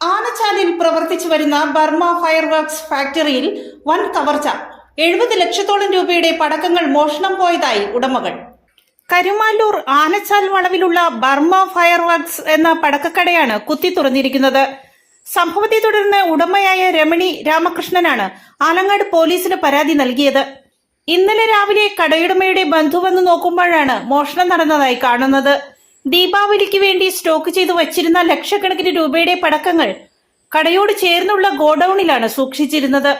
ആനച്ചാലിൽ പ്രവർത്തിച്ചു വരുന്ന Burma fire works ഫാക്ടറിയിൽ വൻ കവർച്ച. എഴുപത് ലക്ഷത്തോളം രൂപയുടെ പടക്കങ്ങൾ മോഷണം പോയതായി ഉടമകൾ. കരുമാല്ലൂർ ആനച്ചാൽ വളവിലുള്ള ബർമ ഫയർ വർക്ക്സ് എന്ന പടക്കക്കടയാണ് കുത്തി തുറന്നിരിക്കുന്നത്. സംഭവത്തെ തുടർന്ന് ഉടമയായ രമണി രാമകൃഷ്ണനാണ് ആലങ്ങാട് പോലീസിന് പരാതി നൽകിയത്. ഇന്നലെ രാവിലെ കടയുടമയുടെ ബന്ധു വന്ന് നോക്കുമ്പോഴാണ് മോഷണം നടന്നതായി കാണുന്നത്. ദീപാവലിക്ക് വേണ്ടി സ്റ്റോക്ക് ചെയ്തു വച്ചിരുന്ന ലക്ഷക്കണക്കിന് രൂപയുടെ പടക്കങ്ങൾ കടയോട് ചേർന്നുള്ള ഗോഡൌണിലാണ് സൂക്ഷിച്ചിരുന്നത്.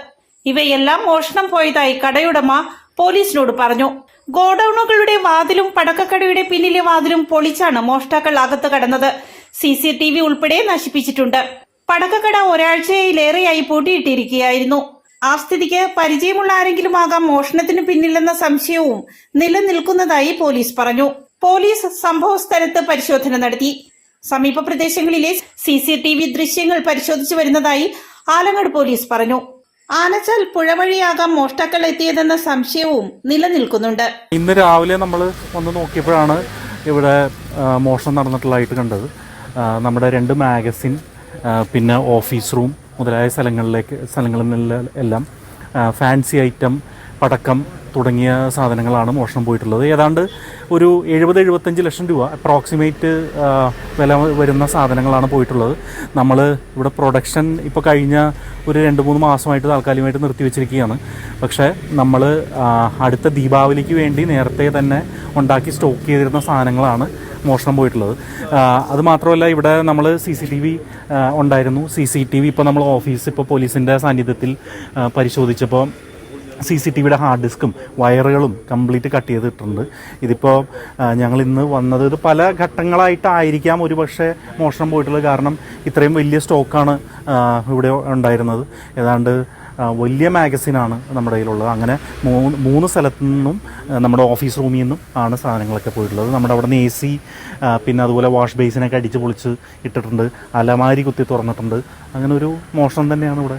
ഇവയെല്ലാം മോഷണം പോയതായി കടയുടമ പോലീസിനോട് പറഞ്ഞു. ഗോഡൌണുകളുടെ വാതിലും പടക്കക്കടയുടെ പിന്നിലെ വാതിലും പൊളിച്ചാണ് മോഷ്ടാക്കൾ അകത്ത് കടന്നത്. സി സി ടി വി ഉൾപ്പെടെ നശിപ്പിച്ചിട്ടുണ്ട്. പടക്കക്കട ഒരാഴ്ചയിലേറെയായി പൂട്ടിയിട്ടിരിക്കുകയായിരുന്നു. ആ സ്ഥിതിക്ക് പരിചയമുള്ള ആരെങ്കിലും ആകാം മോഷണത്തിന് പിന്നിലെന്ന സംശയവും നിലനിൽക്കുന്നതായി പോലീസ് പറഞ്ഞു. പോലീസ് സംഭവ സ്ഥലത്ത് പരിശോധന നടത്തി. സമീപ പ്രദേശങ്ങളിലെ സി സി ടി വി ദൃശ്യങ്ങൾ പരിശോധിച്ചു വരുന്നതായി ആലങ്ങാട് പോലീസ് പറഞ്ഞു. ആനച്ചാൽ പുഴ വഴിയാകാം മോഷ്ടാക്കൾ എത്തിയതെന്ന സംശയവും നിലനിൽക്കുന്നുണ്ട്. ഇന്ന് രാവിലെ നമ്മൾ ഒന്ന് നോക്കിയപ്പോഴാണ് ഇവിടെ മോഷണം നടന്നിട്ടുള്ളതായിട്ട് കണ്ടത്. നമ്മുടെ രണ്ട് മാഗസിൻ പിന്നെ ഓഫീസ് റൂം മുതലായ സ്ഥലങ്ങളിലേക്ക് സ്ഥലങ്ങളിൽ എല്ലാം ഫാൻസി ഐറ്റം പടക്കം തുടങ്ങിയ സാധനങ്ങളാണ് മോഷണം പോയിട്ടുള്ളത്. ഏതാണ്ട് ഒരു എഴുപത് എഴുപത്തഞ്ച് ലക്ഷം രൂപ അപ്രോക്സിമേറ്റ് വില വരുന്ന സാധനങ്ങളാണ് പോയിട്ടുള്ളത്. നമ്മൾ ഇവിടെ പ്രൊഡക്ഷൻ ഇപ്പോൾ കഴിഞ്ഞ ഒരു രണ്ട് മൂന്ന് മാസമായിട്ട് താൽക്കാലികമായിട്ട് നിർത്തിവെച്ചിരിക്കുകയാണ് പക്ഷേ നമ്മൾ അടുത്ത ദീപാവലിക്ക് വേണ്ടി നേരത്തെ തന്നെ ഉണ്ടാക്കി സ്റ്റോക്ക് ചെയ്തിരുന്ന സാധനങ്ങളാണ് മോഷണം പോയിട്ടുള്ളത്. അത് മാത്രമല്ല ഇവിടെ നമ്മൾ സി സി ടി വി ഉണ്ടായിരുന്നു. സി സി ടി വി ഇപ്പോൾ നമ്മൾ ഓഫീസ് ഇപ്പോൾ പോലീസിന്റെ സാന്നിധ്യത്തിൽ പരിശോധിച്ചപ്പോൾ സി സി ടി വിയുടെ ഹാർഡ് ഡിസ്കും വയറുകളും കംപ്ലീറ്റ് കട്ട് ചെയ്തിട്ടുണ്ട്. ഇതിപ്പോൾ ഞങ്ങൾ ഇന്ന് വന്നത് ഇത് പല ഘട്ടങ്ങളായിട്ടായിരിക്കാം ഒരു പക്ഷേ മോഷണം പോയിട്ടുള്ളത്. കാരണം ഇത്രയും വലിയ സ്റ്റോക്കാണ് ഇവിടെ ഉണ്ടായിരുന്നത്. ഏതാണ്ട് വലിയ മാഗസിനാണ് നമ്മുടെ കയ്യിലുള്ളത്. അങ്ങനെ മൂന്ന് മൂന്ന് സ്ഥലത്തു നിന്നും നമ്മുടെ ഓഫീസ് റൂമിൽ നിന്നും ആണ് സാധനങ്ങളൊക്കെ പോയിട്ടുള്ളത്. നമ്മുടെ അവിടെ നിന്ന് എ സി പിന്നെ അതുപോലെ വാഷ് ബേസിനൊക്കെ അടിച്ച് പൊളിച്ച് ഇട്ടിട്ടുണ്ട്. അലമാരി കുത്തി തുറന്നിട്ടുണ്ട്. അങ്ങനെ ഒരു മോഷണം തന്നെയാണ് ഇവിടെ